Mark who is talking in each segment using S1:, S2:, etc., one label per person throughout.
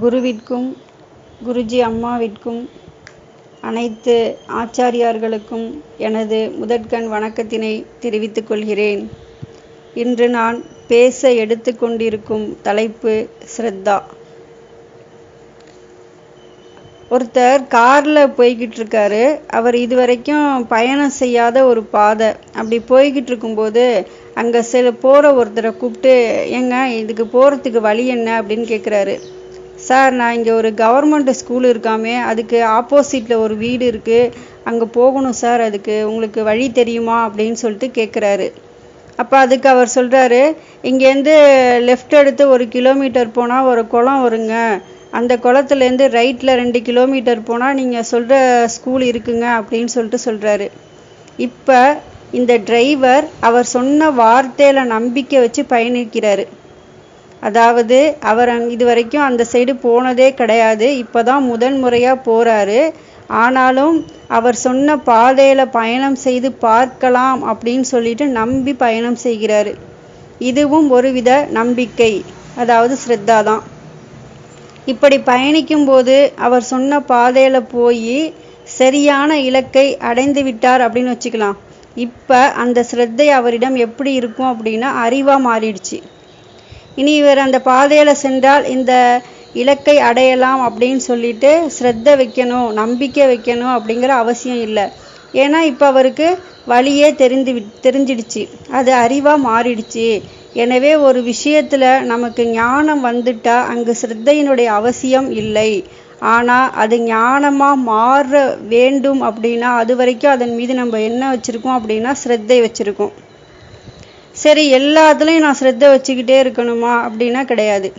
S1: குருவிற்கும் குருஜி அம்மாவிற்கும் அனைத்து ஆச்சாரியார்களுக்கும் எனது முதற்கண் வணக்கத்தினை தெரிவித்துக் கொள்கிறேன். இன்று நான் பேச எடுத்துக்கொண்டிருக்கும் தலைப்பு ஸ்ரத்தா. ஒருத்தர் காரில் போய்கிட்டு இருக்காரு அவர் இதுவரைக்கும் பயணம் செய்யாத ஒரு பாதை. அப்படி போய்கிட்டு இருக்கும்போது அங்கே சில போகிற ஒருத்தரை கூப்பிட்டு ஏங்க இதுக்கு போகிறதுக்கு வழி என்ன? அப்படின்னு கேட்குறாரு சார் நான் இங்கே ஒரு கவர்மெண்ட் ஸ்கூல் இருக்காமே அதுக்கு ஆப்போசிட்டில் ஒரு வீடு இருக்குது அங்கே போகணும் சார் அதுக்கு உங்களுக்கு வழி தெரியுமா? அப்படின்னு சொல்லிட்டு கேட்குறாரு அப்போ அதுக்கு அவர் சொல்கிறாரு இங்கேருந்து லெஃப்ட் எடுத்து ஒரு கிலோமீட்டர் போனால் ஒரு குளம் வருங்க. அந்த குளத்துலேருந்து ரைட்டில் ரெண்டு கிலோமீட்டர் போனால் நீங்கள் சொல்கிற ஸ்கூல் இருக்குங்க அப்படின்னு சொல்லிட்டு சொல்கிறாரு. இப்போ இந்த டிரைவர் அவர் சொன்ன வார்த்தையில் நம்பிக்கை வச்சு பயணிக்கிறாரு. அதாவது அவர் அங் இது வரைக்கும் அந்த சைடு போனதே கிடையாது. இப்போ தான் முதன் முறையாக போகிறாரு. ஆனாலும் அவர் சொன்ன பாதையில் பயணம் செய்து பார்க்கலாம் அப்படின்னு சொல்லிட்டு நம்பி பயணம் செய்கிறாரு. இதுவும் ஒருவித நம்பிக்கை அதாவது ஸ்ரத்தா தான். இப்படி பயணிக்கும்போது அவர் சொன்ன பாதையில் போய் சரியான இலக்கை அடைந்து விட்டார் அப்படின்னு வச்சுக்கலாம். இப்போ அந்த ஸ்ரத்தை அவரிடம் எப்படி இருக்கும் அப்படின்னா அறிவாக மாறிடுச்சு. இனி இவர் அந்த பாதையில் சென்றால் இந்த இலக்கை அடையலாம் அப்படின்னு சொல்லிட்டு ஸ்ரத்த வைக்கணும் நம்பிக்கை வைக்கணும் அப்படிங்கிற அவசியம் இல்லை. ஏன்னா இப்போ அவருக்கு வழியே தெரிந்து தெரிஞ்சிடுச்சு. அது அறிவாக மாறிடுச்சு. எனவே ஒரு விஷயத்தில் நமக்கு ஞானம் வந்துட்டால் அங்கு சிரத்தையினுடைய அவசியம் இல்லை. ஆனால் அது ஞானமாக மாற வேண்டும் அப்படின்னா அது வரைக்கும் அதன் மீது நம்ம என்ன வச்சுருக்கோம் அப்படின்னா ஸ்ரத்தை வச்சுருக்கோம். சரி எல்லாத்துலேயும் நான் ஸ்ரத்தை வச்சுக்கிட்டே இருக்கணுமா? அப்படின்னா கிடையாது.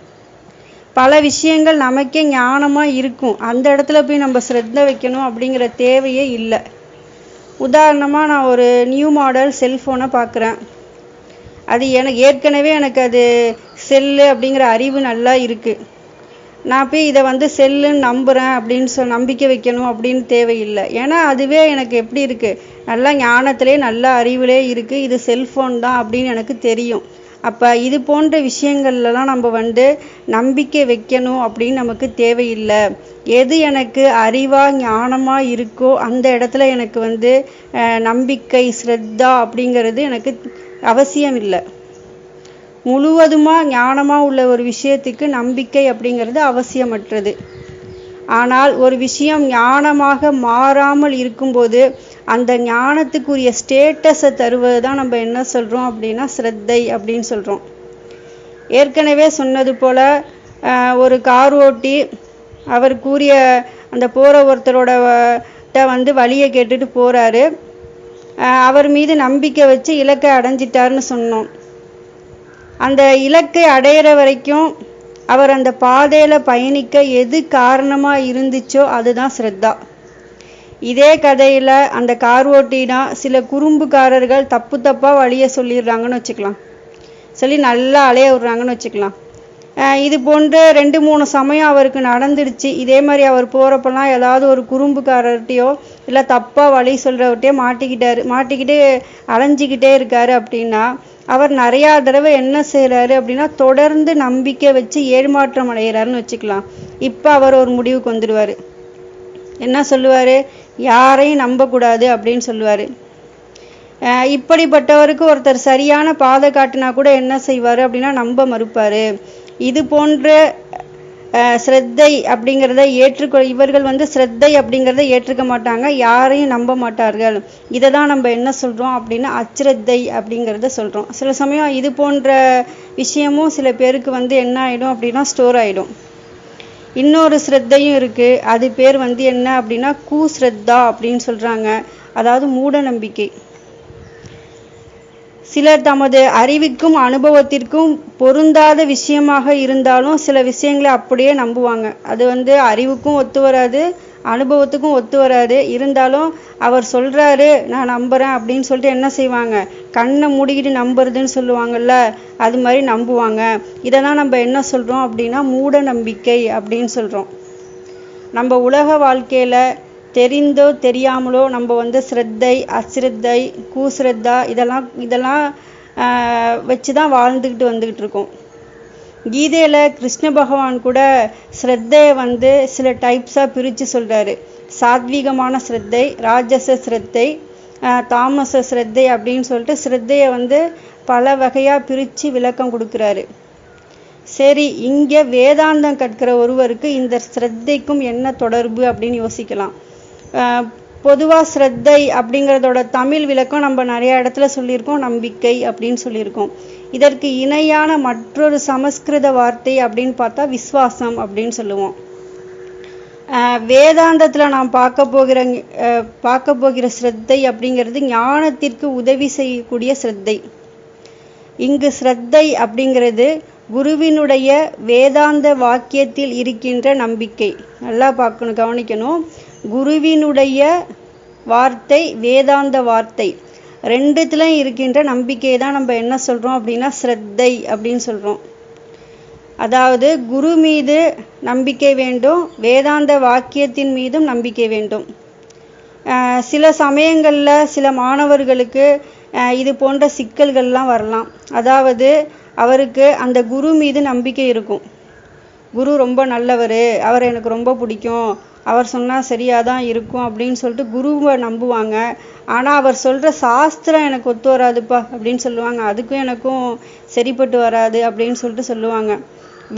S1: பல விஷயங்கள் நமக்கே ஞானமாக இருக்கும். அந்த இடத்துல போய் நம்ம ஸ்ரத்த வைக்கணும் அப்படிங்கிற தேவையே இல்லை. உதாரணமாக நான் ஒரு நியூ மாடல் செல்ஃபோனை பார்க்குறேன். அது எனக்கு ஏற்கனவே எனக்கு அது செல்லு அப்படிங்கிற அறிவு நல்லா இருக்குது நான் போய் இதை வந்து செல்லுன்னு நம்புகிறேன் அப்படின்னு சொல் நம்பிக்கை வைக்கணும் அப்படின்னு தேவையில்லை. ஏன்னா அதுவே எனக்கு எப்படி இருக்குது நல்லா ஞானத்திலே நல்ல அறிவிலே இருக்குது இது செல்ஃபோன் தான் அப்படின்னு எனக்கு தெரியும். அப்போ இது போன்ற விஷயங்கள்லாம் நம்ம வந்து நம்பிக்கை வைக்கணும் அப்படின்னு நமக்கு தேவையில்லை. எது எனக்கு அறிவாக ஞானமாக இருக்கோ அந்த இடத்துல எனக்கு வந்து நம்பிக்கை ஸ்ரத்தா அப்படிங்கிறது எனக்கு அவசியம் இல்லை முழுவதுமாக ஞானமாக உள்ள ஒரு விஷயத்துக்கு நம்பிக்கை அப்படிங்கிறது அவசியமற்றது. ஆனால் ஒரு விஷயம் ஞானமாக மாறாமல் இருக்கும்போது அந்த ஞானத்துக்குரிய ஸ்டேட்டஸை தருவது தான் நம்ம என்ன சொல்கிறோம் அப்படின்னா ஸ்ரத்தை அப்படின்னு சொல்கிறோம் ஏற்கனவே சொன்னது போல் ஒரு கார் ஓட்டி அவர் கூறிய அந்த போகிற ஒருத்தரோட வந்து வழியை கேட்டுட்டு போகிறாரு அவர் மீது நம்பிக்கை வச்சு இலக்கை அடைஞ்சிட்டாருன்னு சொன்னோம். அந்த இலக்கை அடையிற வரைக்கும் அவர் அந்த பாதையில் பயணிக்க எது காரணமாக இருந்துச்சோ அதுதான் ஸ்ரத்தா. இதே கதையில் அந்த கார் ஓட்டினா சில குறும்புக்காரர்கள் தப்பு தப்பாக வழியை சொல்லிடுறாங்கன்னு வச்சுக்கலாம். சொல்லி நல்லா அலைய விட்றாங்கன்னு வச்சுக்கலாம். இது போன்று ரெண்டு மூணு சமயம் அவருக்கு நடந்துடுச்சு. இதே மாதிரி அவர் போகிறப்பெல்லாம் ஏதாவது ஒரு குறும்புக்காரர்கிட்டையோ இல்லை தப்பாக வழி சொல்கிறவர்கிட்டயோ மாட்டிக்கிட்டாரு. மாட்டிக்கிட்டு அலைஞ்சிக்கிட்டே இருக்காரு அப்படின்னா அவர் நிறையா தடவை என்ன செய்கிறாரு அப்படின்னா தொடர்ந்து நம்பிக்கை வச்சு ஏமாற்றம் அடைகிறாருன்னு வச்சுக்கலாம். இப்போ அவர் ஒரு முடிவுக்கு வந்துடுவார். என்ன சொல்லுவார்? யாரையும் நம்பக்கூடாது அப்படின்னு சொல்லுவார். இப்படிப்பட்டவருக்கு ஒருத்தர் சரியான பாதை காட்டினா கூட என்ன செய்வார் அப்படின்னா நம்ப மறுப்பார். இது போன்ற ஸ்ரத்தை அப்படிங்கிறத ஏற்றுக்கொ இவர்கள் வந்து ஸ்ரத்தை அப்படிங்கிறத ஏற்றுக்க மாட்டாங்க யாரையும் நம்ப மாட்டார்கள். இதை தான் நம்ம என்ன சொல்கிறோம் அப்படின்னா அச்சிரத்தை அப்படிங்கிறத சொல்கிறோம் சில சமயம் இது போன்ற விஷயமும் சில பேருக்கு வந்து என்ன ஆகிடும் அப்படின்னா ஸ்டோர் ஆகிடும் இன்னொரு ஸ்ரத்தையும் இருக்குது அது பேர் வந்து என்ன அப்படின்னா கூஸ்ரத்தா அப்படின்னு சொல்கிறாங்க அதாவது மூட நம்பிக்கை சிலர் தமது அறிவுக்கும் அனுபவத்திற்கும் பொருந்தாத விஷயமாக இருந்தாலும் சில விஷயங்களை அப்படியே நம்புவாங்க. அது வந்து அறிவுக்கும் ஒத்து வராது அனுபவத்துக்கும் ஒத்து வராது. இருந்தாலும் அவர் சொல்கிறாரு நான் நம்புகிறேன் அப்படின்னு சொல்லிட்டு என்ன செய்வாங்க? கண்ணை மூடிக்கிட்டு நம்புறதுன்னு சொல்லுவாங்கல்ல அது மாதிரி நம்புவாங்க. இதை தான் நம்ம என்ன சொல்கிறோம் அப்படின்னா மூட நம்பிக்கை அப்படின்னு சொல்கிறோம் நம்ம உலக வாழ்க்கையில் தெரிந்தோ தெரியாமலோ நம்ம வந்து ஸ்ரத்தை அஸ்ரத்தை கூஸ்ரத்தா இதெல்லாம் இதெல்லாம் வச்சு தான் வாழ்ந்துக்கிட்டு வந்துக்கிட்டு இருக்கோம். கீதையில் கிருஷ்ண பகவான் கூட ஸ்ரத்தையை வந்து சில டைப்ஸாக பிரித்து சொல்கிறாரு சாத்வீகமான ஸ்ரத்தை ராஜச ஸ்ரத்தை தாமச ஸ்ரத்தை அப்படின்னு சொல்லிட்டு ஸ்ரத்தையை வந்து பல வகையாக பிரித்து விளக்கம் கொடுக்குறாரு. சரி இங்கே வேதாந்தம் கற்கிற ஒருவருக்கு இந்த ஸ்ரத்தைக்கும் என்ன தொடர்பு அப்படின்னு யோசிக்கலாம். பொதுவாக ஸ்ரத்தை அப்படிங்கிறதோட தமிழ் விளக்கம் நம்ம நிறைய இடத்துல சொல்லியிருக்கோம் நம்பிக்கை அப்படின்னு சொல்லியிருக்கோம். இதற்கு இணையான மற்றொரு சமஸ்கிருத வார்த்தை அப்படின்னு பார்த்தா விஸ்வாசம் அப்படின்னு சொல்லுவோம். வேதாந்தத்தில் நாம் பார்க்க போகிற பார்க்க போகிற ஸ்ரத்தை அப்படிங்கிறது ஞானத்திற்கு உதவி செய்யக்கூடிய ஸ்ரத்தை. இங்கு ஸ்ரத்தை அப்படிங்கிறது குருவினுடைய வேதாந்த வாக்கியத்தில் இருக்கின்ற நம்பிக்கை. நல்லா பார்க்கணும் கவனிக்கணும். குருவினுடைய வார்த்தை வேதாந்த வார்த்தை. ரெண்டுத்துலையும் இருக்கின்ற நம்பிக்கையை தான் நம்ம என்ன சொல்கிறோம் அப்படின்னா ஸ்ரத்தை அப்படின்னு சொல்கிறோம் அதாவது குரு மீது நம்பிக்கை வேண்டும் வேதாந்த வாக்கியத்தின் மீதும் நம்பிக்கை வேண்டும். சில சமயங்களில் சில மாணவர்களுக்கு இது போன்ற சிக்கல்கள்லாம் வரலாம். அதாவது அவருக்கு அந்த குரு மீது நம்பிக்கை இருக்கும். குரு ரொம்ப நல்லவர் அவர் எனக்கு ரொம்ப பிடிக்கும் அவர் சொன்னால் சரியாக தான் இருக்கும் அப்படின்னு சொல்லிட்டு குருவை நம்புவாங்க. ஆனால் அவர் சொல்கிற சாஸ்திரம் எனக்கு ஒத்து வராதுப்பா அப்படின்னு சொல்லுவாங்க. அதுக்கும் எனக்கும் சரிப்பட்டு வராது அப்படின்னு சொல்லிட்டு சொல்லுவாங்க.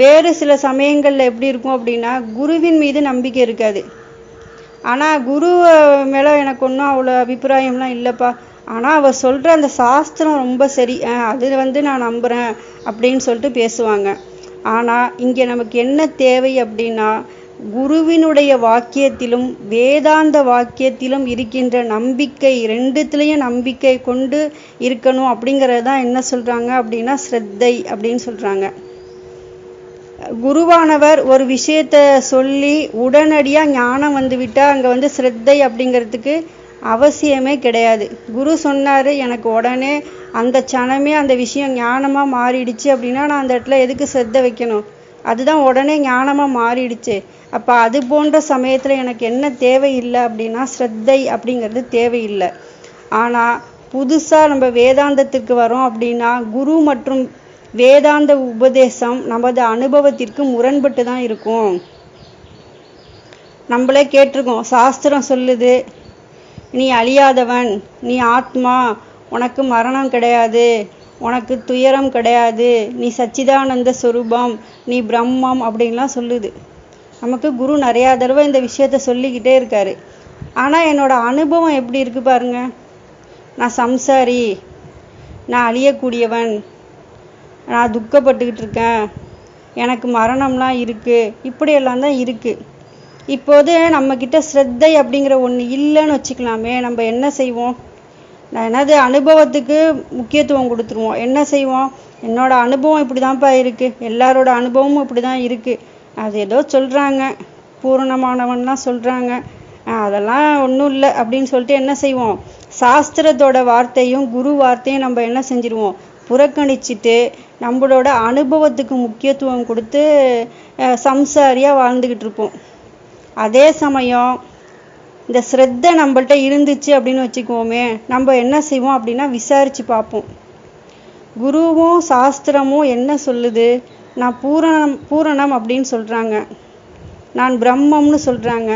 S1: வேறு சில சமயங்களில் எப்படி இருக்கும் அப்படின்னா குருவின் மீது நம்பிக்கை இருக்காது. ஆனால் குரு மேலே எனக்கு ஒன்றும் அவ்வளோ அபிப்பிராயம்லாம் இல்லைப்பா. ஆனால் அவர் சொல்கிற அந்த சாஸ்திரம் ரொம்ப சரி. அது வந்து நான் நம்புகிறேன் அப்படின்னு சொல்லிட்டு பேசுவாங்க. ஆனால் இங்கே நமக்கு என்ன தேவை அப்படின்னா குருவினுடைய வாக்கியத்திலும் வேதாந்த வாக்கியத்திலும் இருக்கின்ற நம்பிக்கை ரெண்டுத்துலேயும் நம்பிக்கை கொண்டு இருக்கணும் அப்படிங்கிறது தான் என்ன சொல்கிறாங்க அப்படின்னா ஸ்ரத்தை அப்படின்னு சொல்கிறாங்க குருவானவர் ஒரு விஷயத்த சொல்லி உடனடியாக ஞானம் வந்துவிட்டால் அங்கே வந்து ஸ்ரத்தை அப்படிங்கிறதுக்கு அவசியமே கிடையாது. குரு சொன்னார் எனக்கு உடனே அந்த சனமே அந்த விஷயம் ஞானமாக மாறிடுச்சு அப்படின்னா நான் அந்த இடத்துல எதுக்கு ஸ்ரத்த வைக்கணும்? அதுதான் உடனே ஞானமாக மாறிடுச்சு. அப்போ அது போன்ற சமயத்தில் எனக்கு என்ன தேவையில்லை அப்படின்னா ஸ்ரத்தை அப்படிங்கிறது தேவையில்லை. ஆனால் புதுசாக நம்ம வேதாந்தத்திற்கு வரோம் அப்படின்னா குரு மற்றும் வேதாந்த உபதேசம் நமது அனுபவத்திற்கு முரண்பட்டு தான் இருக்கும். நம்மளே கேட்டிருக்கோம் சாஸ்திரம் சொல்லுது நீ அழியாதவன் நீ ஆத்மா உனக்கு மரணம் கிடையாது உனக்கு துயரம் கிடையாது. நீ சச்சிதானந்த ஸ்வரூபம் நீ பிரம்மம் அப்படின்லாம் சொல்லுது. நமக்கு குரு நிறையா தடவை இந்த விஷயத்த சொல்லிக்கிட்டே இருக்காரு. ஆனால் என்னோட அனுபவம் எப்படி இருக்கு பாருங்க. நான் சம்சாரி நான் அழியக்கூடியவன் நான் துக்கப்பட்டுக்கிட்டு இருக்கேன். எனக்கு மரணம்லாம் இருக்குது இப்படியெல்லாம் தான் இருக்குது இப்போது நம்மக்கிட்ட ஸ்ரத்தை அப்படிங்கிற ஒன்று இல்லைன்னு வச்சுக்கலாமே. நம்ம என்ன செய்வோம்? நான் என்னது அனுபவத்துக்கு முக்கியத்துவம் கொடுத்துருவோம். என்ன செய்வோம்? என்னோட அனுபவம் இப்படி தான்ப்பா இருக்குது எல்லாரோட அனுபவமும் இப்படி தான் இருக்குது அது ஏதோ சொல்கிறாங்க பூரணமானவன்லாம் சொல்கிறாங்க அதெல்லாம் ஒன்றும் இல்லை அப்படின்னு சொல்லிட்டு என்ன செய்வோம்? சாஸ்திரத்தோட வார்த்தையும் குரு வார்த்தையும் நம்ம என்ன செஞ்சிருவோம்? புறக்கணிச்சிட்டு நம்மளோட அனுபவத்துக்கு முக்கியத்துவம் கொடுத்து சம்சாரியாக வாழ்ந்துக்கிட்டு இருப்போம். அதே சமயம் இந்த ஸ்ரத்த நம்மள்ட்ட இருந்துச்சு அப்படின்னு வச்சுக்குவோமே நம்ம என்ன செய்வோம் அப்படின்னா விசாரித்து பார்ப்போம். குருவும் சாஸ்திரமும் என்ன சொல்லுது? நான் பூரணம் பூரணம் அப்படின்னு சொல்கிறாங்க நான் பிரம்மம்னு சொல்கிறாங்க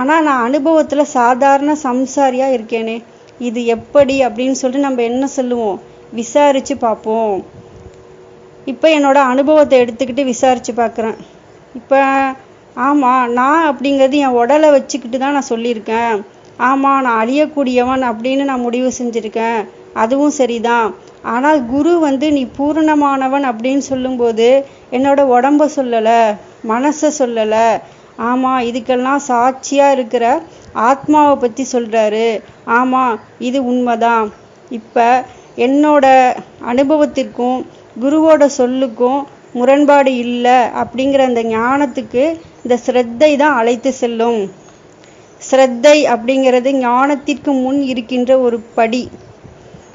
S1: ஆனால் நான் அனுபவத்தில் சாதாரண சம்சாரியாக இருக்கேனே இது எப்படி அப்படின்னு சொல்லிட்டு நம்ம என்ன சொல்லுவோம்? விசாரித்து பார்ப்போம். இப்போ என்னோட அனுபவத்தை எடுத்துக்கிட்டு விசாரித்து பார்க்குறேன். இப்போ ஆமாம் நான் அப்படிங்கிறது என் உடலை வச்சுக்கிட்டு தான் நான் சொல்லியிருக்கேன். ஆமாம் நான் அழியக்கூடியவன் அப்படின்னு நான் முடிவு செஞ்சுருக்கேன். அதுவும் சரிதான். ஆனால் குரு வந்து நீ பூரணமானவன் அப்படின்னு சொல்லும்போது என்னோட உடம்ப சொல்லலை மனசை சொல்லலை. ஆமாம் இதுக்கெல்லாம் சாட்சியாக இருக்கிற ஆத்மாவை பற்றி சொல்கிறாரு ஆமாம் இது உண்மைதான். இப்போ என்னோட அனுபவத்திற்கும் குருவோட சொல்லுக்கும் முரண்பாடு இல்லை அப்படிங்கிற அந்த ஞானத்துக்கு இந்த ஸ்ரத்தை தான் அழைத்து செல்லும். ஸ்ரத்தை அப்படிங்கிறது ஞானத்திற்கு முன் இருக்கின்ற ஒரு படி.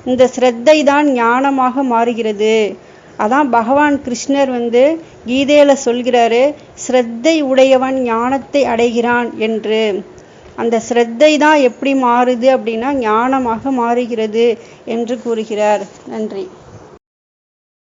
S1: இந்த ஸ்ரத்தை தான் ஞானமாக மாறுகிறது. அதான் பகவான் கிருஷ்ணர் வந்து கீதையில் சொல்கிறாரு ஸ்ரத்தை உடையவன் ஞானத்தை அடைகிறான் என்று. அந்த ஸ்ரத்தை தான் எப்படி மாறுது அப்படின்னா ஞானமாக மாறுகிறது என்று கூறுகிறார். நன்றி.